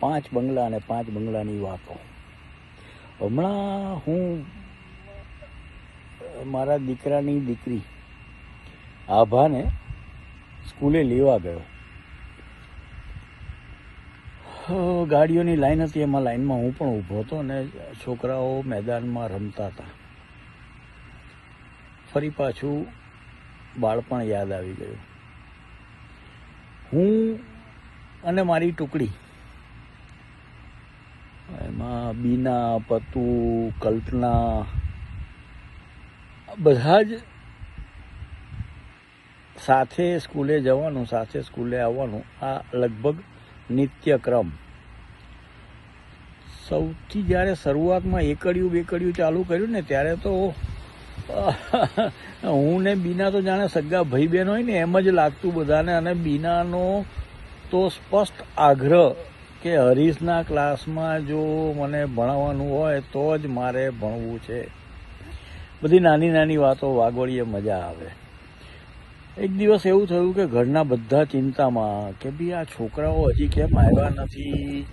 પાંચ બંગલા અને પાંચ બંગલાની વાતો. હમણાં હું મારા દીકરાની દીકરી આભાને સ્કૂલે લેવા ગયો. ગાડીઓની લાઈન હતી, એમાં લાઈનમાં હું પણ ઊભો હતો અને છોકરાઓ મેદાનમાં રમતા હતા. ફરી પાછું બાળપણ યાદ આવી ગયું. હું અને મારી ટુકડી બીના, પતુ, કલ્પના, બધા જ સાથે સ્કૂલે જવાનું, સાથે સ્કૂલે આવવાનું, આ લગભગ નિત્યક્રમ. સૌથી જ્યારે શરૂઆતમાં એકડિયું, બેકડિયું ચાલુ કર્યું ને, ત્યારે તો હું ને બીના તો જાણે સગા ભાઈ બહેન હોય ને, એમ જ લાગતું બધાને, અને બીનાનો તો સ્પષ્ટ આગ્રહ કે હરીશના ક્લાસમાં જો મને ભણાવવાનું હોય તો જ મારે ભણવું છે. બધી નાની નાની વાતો વાગોળીએ મજા આવે. એક દિવસ એવું થયું કે ઘરના બધા ચિંતામાં કે ભાઈ આ છોકરાઓ હજી કેમ આવ્યા નથી?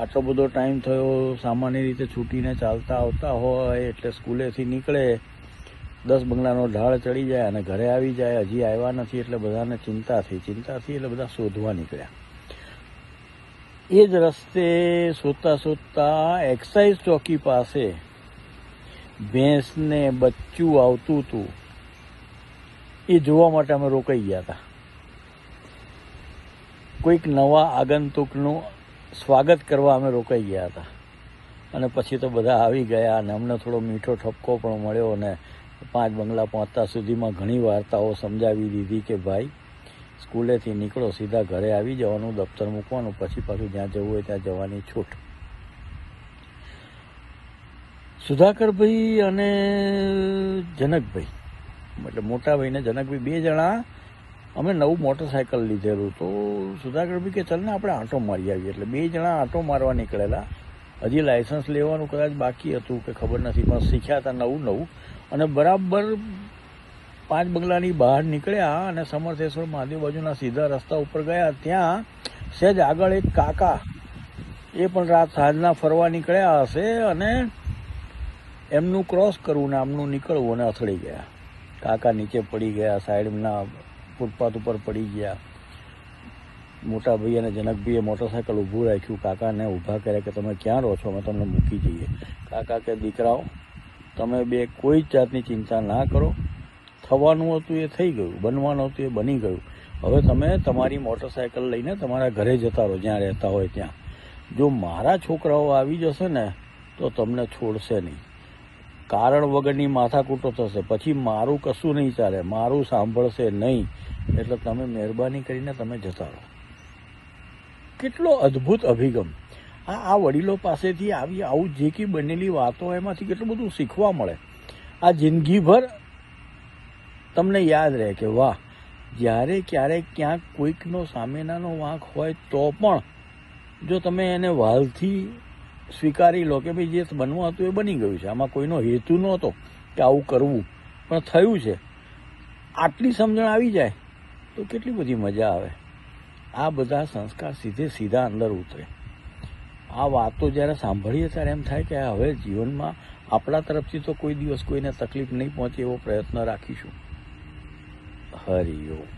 આટલો બધો ટાઈમ થયો, સામાન્ય રીતે છૂટીને ચાલતા આવતા હોય, એટલે સ્કૂલેથી નીકળે. દસ બંગલાનો ઢાળ ચડી જાય અને ઘરે આવી જાય, હજી આવ્યા નથી, એટલે બધાને ચિંતા થઈ ચિંતા થઈ એટલે બધા શોધવા નીકળ્યા. એ જ રસ્તે શોધતા શોધતા એક્સાઇઝ ચોકી પાસે ભેંસને બચ્ચું આવતું હતું. એ જોવા માટે અમે રોકાઈ ગયા હતા. કોઈક નવા આગંતુકનું સ્વાગત કરવા અમે રોકાઈ ગયા હતા. અને પછી તો બધા આવી ગયા અને અમને થોડો મીઠો ઠપકો પણ મળ્યો અને પાંચ બંગલા પહોંચતા સુધીમાં ઘણી વાર્તાઓ સમજાવી દીધી કે ભાઈ સ્કૂલેથી નીકળો, સીધા ઘરે આવી જવાનું, દફતર મૂકવાનું, પછી પાછું જ્યાં જવું હોય ત્યાં જવાની છૂટ. સુધાકરભાઈ અને જનકભાઈ, એટલે મોટાભાઈને જનકભાઈ બે જણા, અમે નવું મોટરસાયકલ લીધેલું. તો સુધાકરભાઈ કે, ચાલ ને આપણે આંટો મારી આવીએ. એટલે બે જણા આંટો મારવા નીકળેલા. હજી લાયસન્સ લેવાનું કદાચ બાકી હતું કે ખબર નથી, પણ શીખ્યા હતા નવું નવું. અને બરાબર પાંચ બંગલાની બહાર નીકળ્યા અને સમર્થેશ્વર મહાદેવ બાજુના સીધા રસ્તા ઉપર ગયા. ત્યાં સહેજ આગળ એક કાકા એ પણ રાત સાંજના ફરવા નીકળ્યા હશે અને એમનું ક્રોસ કરવું ને આમનું નીકળવું અને અથડી ગયા. કાકા નીચે પડી ગયા, સાઈડના ફૂટપાથ ઉપર પડી ગયા. મોટા ભાઈ અને જનકભાઈએ મોટરસાયકલ ઊભું રાખ્યું. કાકાને ઊભા કર્યા કે તમે ક્યાં રહો છો? અમે તમને મૂકી જઈએ. કાકા કે, દીકરાઓ, તમે બે કોઈ જ જાતની ચિંતા ના કરો. થવાનું હતું એ થઈ ગયું, બનવાનું હતું એ બની ગયું. હવે તમે તમારી મોટરસાયકલ લઈને તમારા ઘરે જતા રહો, જ્યાં રહેતા હોય ત્યાં. જો મારા છોકરાઓ આવી જશે ને, તો તમને છોડશે નહીં. કારણ વગરની માથાકૂટો થશે. પછી મારું કશું નહીં ચાલે, મારું સાંભળશે નહીં. એટલે તમે મહેરબાની કરીને તમે જતા રહો. કેટલો અદ્ભુત અભિગમ. આ આ વડીલો પાસેથી આવી આવું જે કંઈ બનેલી વાતો એમાંથી કેટલું બધું શીખવા મળે. આ જિંદગીભર તમને યાદ રહે કે વાહ, જ્યારે ક્યારેક ક્યાંક કોઈકનો સામેનાનો વાંક હોય તો પણ જો તમે એને વાલથી સ્વીકારી લો કે ભાઈ જે બનવું હતું એ બની ગયું છે. આમાં કોઈનો હેતુ નહોતો કે આવું કરવું. પણ થયું છે. આટલી સમજણ આવી જાય તો કેટલી બધી મજા આવે. આ બધા સંસ્કાર સીધે સીધા અંદર ઉતરે. આ વાતો જ્યારે સાંભળીએ ત્યારે એમ થાય કે હવે જીવનમાં આપણા તરફથી તો કોઈ દિવસ કોઈને તકલીફ નહીં પહોંચે એવો પ્રયત્ન રાખીશું. હરિ ઓમ